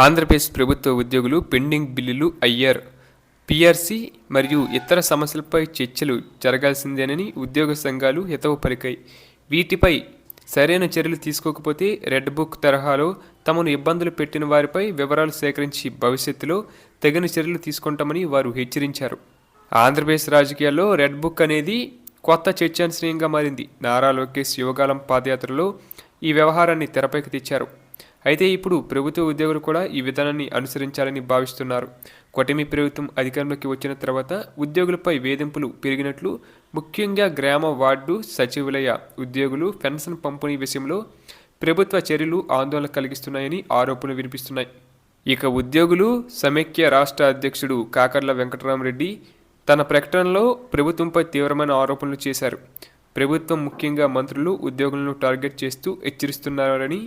ఆంధ్రప్రదేశ్ ప్రభుత్వ ఉద్యోగులు పెండింగ్ బిల్లులు అయ్యారు. పిఆర్సీ మరియు ఇతర సమస్యలపై చర్చలు జరగాల్సిందేనని ఉద్యోగ సంఘాలు హితవు పలికాయి. వీటిపై సరైన చర్యలు తీసుకోకపోతే రెడ్ బుక్ తరహాలో తమను ఇబ్బందులు పెట్టిన వారిపై వివరాలు సేకరించి భవిష్యత్తులో తగిన చర్యలు తీసుకుంటామని వారు హెచ్చరించారు. ఆంధ్రప్రదేశ్ రాజకీయాల్లో రెడ్ బుక్ అనేది కొత్త చర్చాంశనీయంగా మారింది. నారా లోకేష్ యువగాలం పాదయాత్రలో ఈ వ్యవహారాన్ని తెరపైకి తెచ్చారు. అయితే ఇప్పుడు ప్రభుత్వ ఉద్యోగులు కూడా ఈ విధానాన్ని అనుసరించాలని భావిస్తున్నారు. కొటమి ప్రభుత్వం అధికారంలోకి వచ్చిన తర్వాత ఉద్యోగులపై వేధింపులు పెరిగినట్లు ముఖ్యంగా గ్రామ వార్డు సచివాలయ ఉద్యోగులు పెన్షన్ పంపిణీ విషయంలో ప్రభుత్వ చర్యలు ఆందోళన కలిగిస్తున్నాయని ఆరోపణలు వినిపిస్తున్నాయి. ఇక ఉద్యోగులు సమైక్య రాష్ట్ర అధ్యక్షుడు కాకర్ల వెంకటరామరెడ్డి తన ప్రకటనలో ప్రభుత్వంపై తీవ్రమైన ఆరోపణలు చేశారు. ప్రభుత్వం ముఖ్యంగా మంత్రులు ఉద్యోగులను టార్గెట్ చేస్తూ హెచ్చరిస్తున్నారని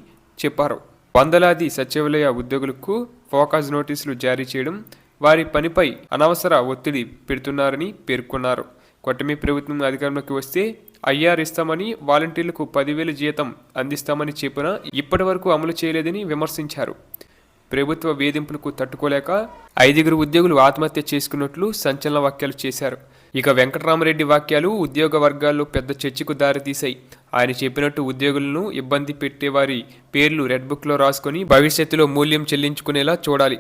చెప్పారు. వందలాది సచివాలయ ఉద్యోగులకు ఫోకస్ నోటీసులు జారీ చేయడం వారి పనిపై అనవసర ఒత్తిడి పెడుతున్నారని పేర్కొన్నారు. కొట్టమి ప్రభుత్వం అధికారంలోకి వస్తే ఐఆర్ ఇస్తామని వాలంటీర్లకు పదివేల జీతం అందిస్తామని చెప్పినా ఇప్పటి వరకు అమలు చేయలేదని విమర్శించారు. ప్రభుత్వ వేధింపులకు తట్టుకోలేక ఐదుగురు ఉద్యోగులు ఆత్మహత్య చేసుకున్నట్లు సంచలన వ్యాఖ్యలు చేశారు. ఇక వెంకటరామరెడ్డి వాక్యాలు ఉద్యోగ వర్గాల్లో పెద్ద చర్చకు దారితీశాయి. ఆయన చెప్పినట్టు ఉద్యోగులను ఇబ్బంది పెట్టేవారి పేర్లు రెడ్ బుక్లో రాసుకొని భవిష్యత్తులో మూల్యం చెల్లించుకునేలా చూడాలి.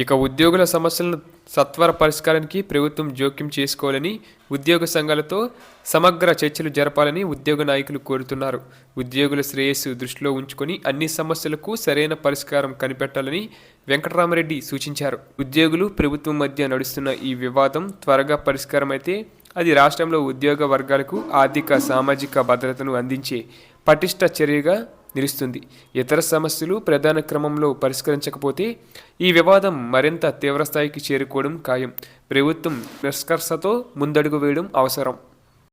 ఇక ఉద్యోగుల సమస్యలను సత్వర పరిష్కారానికి ప్రభుత్వం జోక్యం చేసుకోవాలని ఉద్యోగ సంఘాలతో సమగ్ర చర్చలు జరపాలని ఉద్యోగ నాయకులు కోరుతున్నారు. ఉద్యోగుల శ్రేయస్సు దృష్టిలో ఉంచుకొని అన్ని సమస్యలకు సరైన పరిష్కారం కనిపెట్టాలని వెంకటరామరెడ్డి సూచించారు. ఉద్యోగులు ప్రభుత్వం మధ్య నడుస్తున్న ఈ వివాదం త్వరగా పరిష్కారమైతే అది రాష్ట్రంలో ఉద్యోగ వర్గాలకు ఆర్థిక సామాజిక భద్రతను అందించే పటిష్ట చర్యగా నిలుస్తుంది. ఇతర సమస్యలు ప్రధాన క్రమంలో పరిష్కరించకపోతే ఈ వివాదం మరింత తీవ్రస్థాయికి చేరుకోవడం ఖాయం. ప్రభుత్వం నిష్కర్షతో ముందడుగు వేయడం అవసరం.